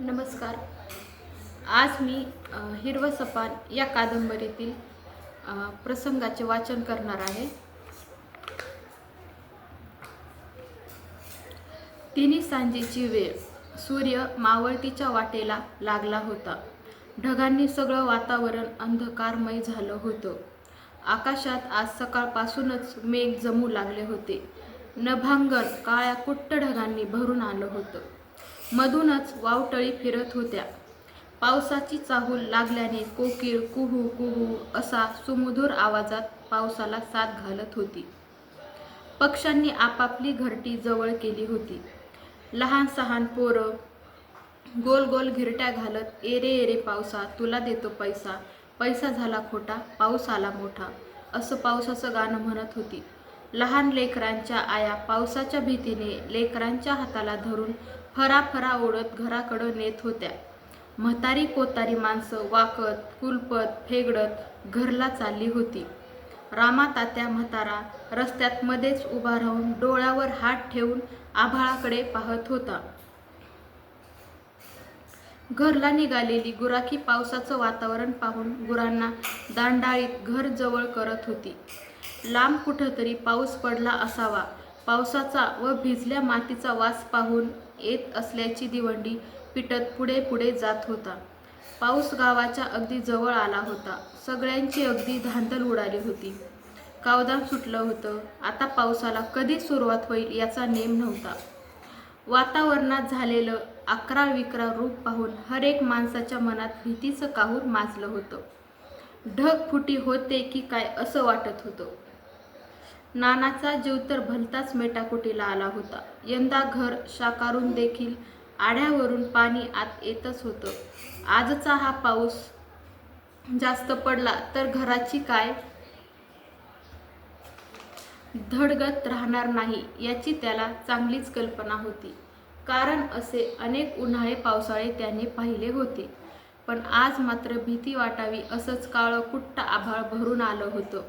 नमस्कार. आज मी हिरव हिरवं सपान या कादंबरीतील प्रसंगाचे वाचन करणार आहे. तिन्ही सांजेची वेळ सूर्य मावळतीच्या वाटेला लागला होता. ढगांनी सगळं वातावरण अंधकारमय झालं होतं. आकाशात आज सकाळपासूनच मेघ जमू लागले होते. नभांगण काळ्या कुट्ट ढगांनी भरून आलं होतं. मधूनच वावटळी फिरत होत्या. पावसाची चाहूल लागल्याने कोकीळ कुहू कुहू असा सुमधूर आवाजात पावसाला साथ घालत होती. पक्ष्यांनी आपापली घरटी जवळ केली होती. लहान सहान पोरं गोल गोल घिरट्या घालत एरे एरे पावसा तुला देतो पैसा. पैसा झाला खोटा पाऊस आला मोठा असं पावसाचं गाणं म्हणत होती. लहान लेकरांच्या आया पावसाच्या भीतीने लेकरांच्या हाताला धरून फराफरा ओढत घराकडं नेत होत्या. म्हातारी कोतारी माणसं वाकत कुलपत फेगडत घरला चालली होती. रामा तात्या म्हातारा रस्त्यात मध्येच उभा राहून डोळ्यावर हात ठेवून आभाळाकडे पाहत होता. घरला निघालेली गुराखी पावसाचं वातावरण पाहून गुरांना दांडाळीत घर जवळ करत होती. लांब कुठंतरी पाऊस पडला असावा. पावसाचा व भिजल्या मातीचा वास पाहून येत असल्याची दिवंडी पिटत पुढे पुढे जात होता. पाऊस गावाच्या अगदी जवळ आला होता. सगळ्यांची अगदी धांदल उडाली होती. कावदान सुटलं होतं. आता पावसाला कधी सुरुवात होईल याचा नेम नव्हता. वातावरणात झालेलं अकरा विकरा रूप पाहून हर एक माणसाच्या मनात भीतीचं काहूर माजलं होतं. ढगफुटी होते की काय असं वाटत होतं. नानाचा जीव तर भलताच मेटाकुटीला आला होता. यंदा घर शाकारून देखील आढ्यावरून पाणी आत येतच होतं. आजचा हा पाऊस जास्त पडला तर घराची काय धडगत राहणार नाही याची त्याला चांगलीच कल्पना होती. कारण असे अनेक उन्हाळे पावसाळे त्याने पाहिले होते. पण आज मात्र भीती वाटावी असंच काळं कुट्ट आभाळ भरून आलं होतं.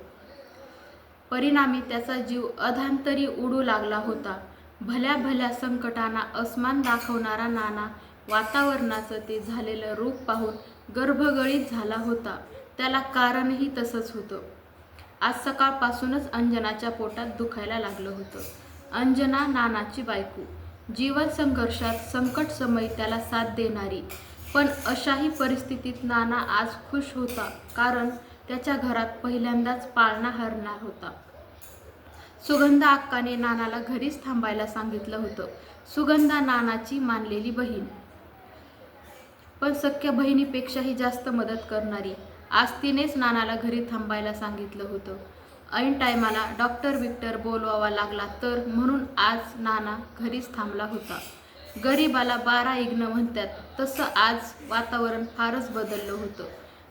परिणामी त्याचा जीव अधांतरी उडू लागला होता. भल्या भल्या संकटांना अस्मान दाखवणारा नाना वातावरणाचं ते झालेलं रूप पाहून गर्भगळीत झाला होता. त्याला कारणही तसंच होतं. आज सकाळपासूनच अंजनाच्या पोटात दुखायला लागलं होतं. अंजना नानाची बायको. जीवन संघर्षात संकट समयी त्याला साथ देणारी. पण अशाही परिस्थितीत नाना आज खुश होता. कारण त्याच्या घरात पहिल्यांदाच पाळणा हरणार होता. सुगंधा अक्काने नानाला घरीच थांबायला सांगितलं होतं. सुगंधा नानाची मानलेली बहीण. पण सख्या बहिणीपेक्षाही जास्त मदत करणारी आज तिनेच नानाला घरी थांबायला सांगितलं होतं. ऐन टायमाला डॉक्टर विक्टर बोलवावा लागला तर म्हणून आज नाना घरीच थांबला होता. गरीबाला बारा इग्न म्हणतात तसं आज वातावरण फारच बदललं होतं.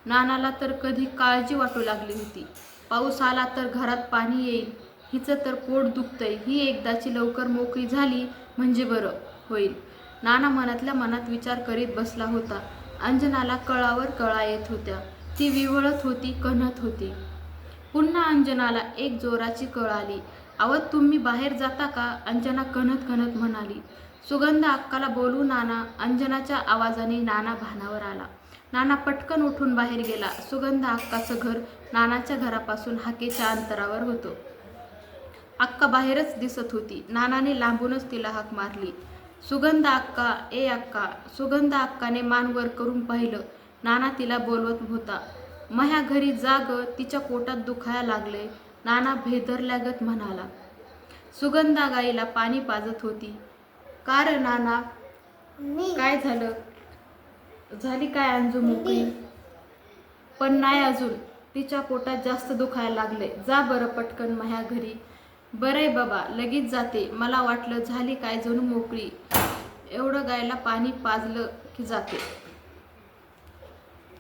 नानाला तर कधी काळजी वाटू लागली होती. पाऊस आला तर घरात पाणी येईल. हिचं तर पोट दुखतंय. ही एकदाची लवकर मोकळी झाली म्हणजे बरं होईल. नाना मनातल्या मनात विचार करीत बसला होता. अंजनाला कळावर कळा येत होत्या. ती विवळत होती कणत होती. पुन्हा अंजनाला एक जोराची कळ आली. आवत तुम्ही बाहेर जाता का? अंजना कणत कणत म्हणाली. सुगंध अक्काला बोलू नाना अंजनाच्या आवाजाने नाना भानावर आला. नाना पटकन उठून बाहेर गेला. सुगंध अक्काचं घर नानाच्या घरापासून हाकेच्या अंतरावर होतं. अक्का बाहेरच दिसत होती. नानाने लांबूनच तिला हाक मारली. सुगंध अक्का ए अक्का सुगंध अक्काने मान वर करून पाहिलं. नाना तिला बोलवत होता मह्या घरी जाग तिच्या पोटात दुखायला लागले नाना भेदरल्यागत म्हणाला. सुगंधा गाईला पाणी पाजत होती. का रे नाना? काय झालं? झाली काय अंजू मोकळी? पण नाही अजून. तिच्या पोटात जास्त दुखायला लागले. जा बरं पटकन माझ्या घरी. बरंय बाबा लगेच जाते. मला वाटलं झाली काय जणू मोकळी. एवढं गायला पाणी पाजलं की जाते.